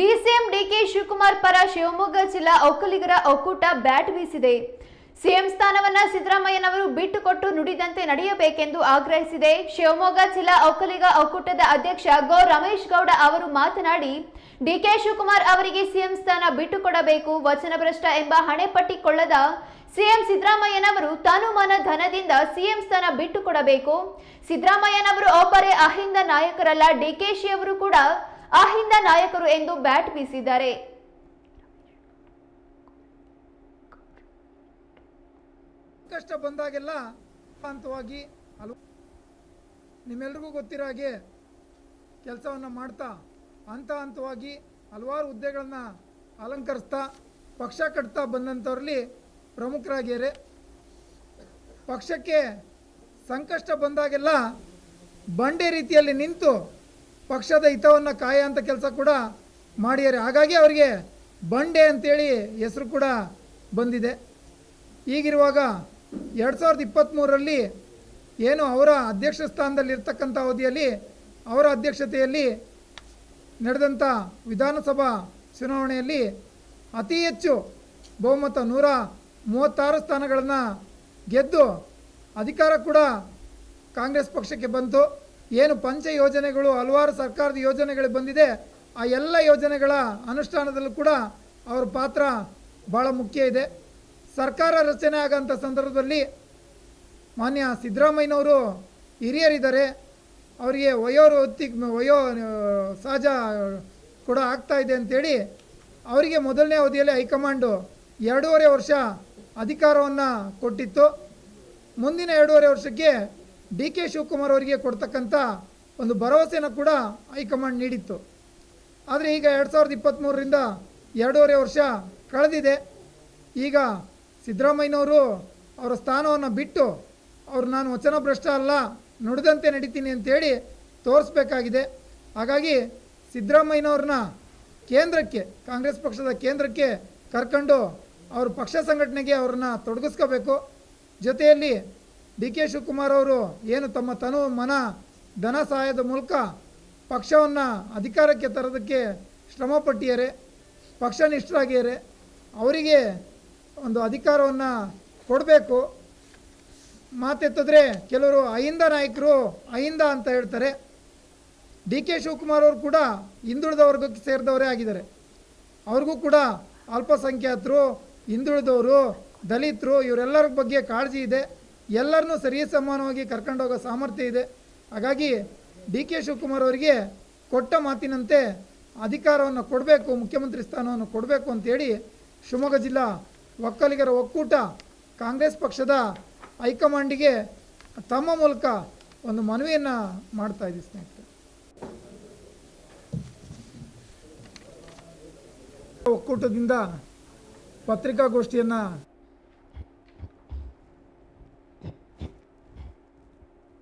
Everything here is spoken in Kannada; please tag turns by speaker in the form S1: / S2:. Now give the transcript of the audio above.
S1: ಡಿಸಿಎಂ ಡಿಕೆ ಶಿವಕುಮಾರ್ ಪರ ಶಿವಮೊಗ್ಗ ಜಿಲ್ಲಾ ಒಕ್ಕಲಿಗರ ಒಕ್ಕೂಟ ಬ್ಯಾಟ್ ಬೀಸಿದೆ. ಸಿಎಂ ಸ್ಥಾನವನ್ನ ಸಿದ್ದರಾಮಯ್ಯನವರು ಬಿಟ್ಟುಕೊಟ್ಟು ನುಡಿದಂತೆ ನಡೆಯಬೇಕೆಂದು ಆಗ್ರಹಿಸಿದೆ. ಶಿವಮೊಗ್ಗ ಜಿಲ್ಲಾ ಒಕ್ಕಲಿಗ ಒಕ್ಕೂಟದ ಅಧ್ಯಕ್ಷ ಗೋ ರಮೇಶ್ ಗೌಡ ಅವರು ಮಾತನಾಡಿ, ಡಿಕೆ ಶಿವಕುಮಾರ್ ಅವರಿಗೆ ಸಿಎಂ ಸ್ಥಾನ ಬಿಟ್ಟುಕೊಡಬೇಕು, ವಚನಭ್ರಷ್ಟ ಎಂಬ ಹಣೆಪಟ್ಟಿ ಕೊಳ್ಳದ ಸಿಎಂ ಸಿದ್ದರಾಮಯ್ಯನವರು ತನುಮನ ಧನದಿಂದ ಸಿಎಂ ಸ್ಥಾನ ಬಿಟ್ಟುಕೊಡಬೇಕು. ಸಿದ್ದರಾಮಯ್ಯನವರು ಒಬ್ಬರೇ ಅಹಿಂದ ನಾಯಕರಲ್ಲ ಡಿಕೆಶಿ ಅವರು ಕೂಡ ಅಹಿಂದ ನಾಯಕರು ಎಂದು ಬ್ಯಾಟ್ ಬೀಸಿದ್ದಾರೆ.
S2: ಕಷ್ಟ ಬಂದಾಗೆಲ್ಲ ಹಂತವಾಗಿ ನಿಮ್ಮೆಲ್ರಿಗೂ ಗೊತ್ತಿರೋ ಹಾಗೆ ಕೆಲಸವನ್ನು ಮಾಡ್ತಾ, ಹಂತ ಹಂತವಾಗಿ ಹಲವಾರು ಹುದ್ದೆಗಳನ್ನ ಅಲಂಕರಿಸ್ತಾ, ಪಕ್ಷ ಕಟ್ತಾ ಬಂದಂಥವ್ರಲ್ಲಿ ಪ್ರಮುಖರಾಗ್ಯಾರೆ. ಪಕ್ಷಕ್ಕೆ ಸಂಕಷ್ಟ ಬಂದಾಗೆಲ್ಲ ಬಂಡೆ ರೀತಿಯಲ್ಲಿ ನಿಂತು ಪಕ್ಷದ ಹಿತವನ್ನು ಕಾಯ ಅಂತ ಕೆಲಸ ಕೂಡ ಮಾಡಿದ್ದಾರೆ ಹಾಗಾಗಿ ಅವರಿಗೆ ಬಂಡೆ ಅಂತೇಳಿ ಹೆಸರು ಕೂಡ ಬಂದಿದೆ. ಈಗಿರುವಾಗ ಎರಡು ಸಾವಿರದ ಇಪ್ಪತ್ತ್ಮೂರರಲ್ಲಿ ಏನು ಅವರ ಅಧ್ಯಕ್ಷ ಸ್ಥಾನದಲ್ಲಿರ್ತಕ್ಕಂಥ ಅವಧಿಯಲ್ಲಿ ಅವರ ಅಧ್ಯಕ್ಷತೆಯಲ್ಲಿ ನಡೆದಂಥ ವಿಧಾನಸಭಾ ಚುನಾವಣೆಯಲ್ಲಿ ಅತಿ ಹೆಚ್ಚು ಬಹುಮತ ನೂರ ಮೂವತ್ತಾರು ಸ್ಥಾನಗಳನ್ನು ಗೆದ್ದು ಅಧಿಕಾರ ಕೂಡ ಕಾಂಗ್ರೆಸ್ ಪಕ್ಷಕ್ಕೆ ಬಂತು. ಏನು ಪಂಚ ಯೋಜನೆಗಳು, ಹಲವಾರು ಸರ್ಕಾರದ ಯೋಜನೆಗಳು ಬಂದಿದೆ, ಆ ಎಲ್ಲ ಯೋಜನೆಗಳ ಅನುಷ್ಠಾನದಲ್ಲೂ ಕೂಡ ಅವರ ಪಾತ್ರ ಭಾಳ ಮುಖ್ಯ ಇದೆ. ಸರ್ಕಾರ ರಚನೆ ಆಗೋಂಥ ಸಂದರ್ಭದಲ್ಲಿ ಮಾನ್ಯ ಸಿದ್ದರಾಮಯ್ಯನವರು ಹಿರಿಯರಿದ್ದಾರೆ. ಅವರಿಗೆ ವಯೋವೃತ್ತಿ, ವಯೋ, ಸಹಜ ಕೂಡ ಆಗ್ತಾ ಇದೆ ಅಂತೇಳಿ ಅವರಿಗೆ ಮೊದಲನೇ ಅವಧಿಯಲ್ಲಿ ಹೈಕಮಾಂಡು ಎರಡೂವರೆ ವರ್ಷ ಅಧಿಕಾರವನ್ನು ಕೊಟ್ಟಿತ್ತು. ಮುಂದಿನ ಎರಡೂವರೆ ವರ್ಷಕ್ಕೆ ಡಿ ಕೆ ಶಿವಕುಮಾರ್ ಅವರಿಗೆ ಕೊಡ್ತಕ್ಕಂಥ ಒಂದು ಭರವಸೆಯನ್ನು ಕೂಡ ಹೈಕಮಾಂಡ್ ನೀಡಿತ್ತು. ಆದರೆ ಈಗ ಎರಡು ಸಾವಿರದ ಇಪ್ಪತ್ತ್ಮೂರರಿಂದ ಎರಡೂವರೆ ವರ್ಷ ಕಳೆದಿದೆ. ಈಗ ಸಿದ್ದರಾಮಯ್ಯನವರು ಅವರ ಸ್ಥಾನವನ್ನು ಬಿಟ್ಟು ಅವರು ನಾನು ವಚನ ಭ್ರಷ್ಟ ಅಲ್ಲ, ನುಡಿದಂತೆ ನಡೀತೀನಿ ಅಂತೇಳಿ ತೋರಿಸ್ಬೇಕಾಗಿದೆ. ಹಾಗಾಗಿ ಸಿದ್ದರಾಮಯ್ಯನವ್ರನ್ನ ಕೇಂದ್ರಕ್ಕೆ, ಕಾಂಗ್ರೆಸ್ ಪಕ್ಷದ ಕೇಂದ್ರಕ್ಕೆ ಕರ್ಕೊಂಡು ಅವರು ಪಕ್ಷ ಸಂಘಟನೆಗೆ ಅವ್ರನ್ನ ತೊಡಗಿಸ್ಕೋಬೇಕು. ಜೊತೆಯಲ್ಲಿ ಡಿ ಕೆ ಶಿವಕುಮಾರ್ ಅವರು ಏನು ತಮ್ಮ ತನು ಮನ, ಧನ ಸಹಾಯದ ಮೂಲಕ ಪಕ್ಷವನ್ನು ಅಧಿಕಾರಕ್ಕೆ ತರೋದಕ್ಕೆ ಶ್ರಮಪಟ್ಟಿಯರೇ ಪಕ್ಷ ನಿಷ್ಠರಾಗಿಯರೆ ಅವರಿಗೆ ಒಂದು ಅಧಿಕಾರವನ್ನು ಕೊಡಬೇಕು. ಮಾತೆತ್ತಿದ್ರೆ ಕೆಲವರು ಅಹಿಂದ ನಾಯಕರು ಅಹಿಂದ ಅಂತ ಹೇಳ್ತಾರೆ. ಡಿ ಕೆ ಶಿವಕುಮಾರ್ ಅವರು ಕೂಡ ಹಿಂದುಳಿದ ವರ್ಗಕ್ಕೆ ಸೇರಿದವರೇ ಆಗಿದ್ದಾರೆ. ಅವ್ರಿಗೂ ಕೂಡ ಅಲ್ಪಸಂಖ್ಯಾತರು, ಹಿಂದುಳಿದವರು, ದಲಿತರು, ಇವರೆಲ್ಲರ ಬಗ್ಗೆ ಕಾಳಜಿ ಇದೆ. ಎಲ್ಲರನ್ನೂ ಸರಿ ಸಮಾನವಾಗಿ ಕರ್ಕೊಂಡೋಗೋ ಸಾಮರ್ಥ್ಯ ಇದೆ. ಹಾಗಾಗಿ ಡಿ ಕೆ ಶಿವಕುಮಾರ್ ಅವರಿಗೆ ಕೊಟ್ಟ ಮಾತಿನಂತೆ ಅಧಿಕಾರವನ್ನು ಕೊಡಬೇಕು, ಮುಖ್ಯಮಂತ್ರಿ ಸ್ಥಾನವನ್ನು ಕೊಡಬೇಕು ಅಂತೇಳಿ ಶಿವಮೊಗ್ಗ ಜಿಲ್ಲಾ ಒಕ್ಕಲಿಗರ ಒಕ್ಕೂಟ ಕಾಂಗ್ರೆಸ್ ಪಕ್ಷದ ಹೈಕಮಾಂಡಿಗೆ ತಮ್ಮ ಮೂಲಕ ಒಂದು ಮನವಿಯನ್ನು ಮಾಡ್ತಾ ಇದ್ದೀವಿ ಸ್ನೇಹಿತರೆ. ಒಕ್ಕೂಟದಿಂದ ಪತ್ರಿಕಾಗೋಷ್ಠಿಯನ್ನು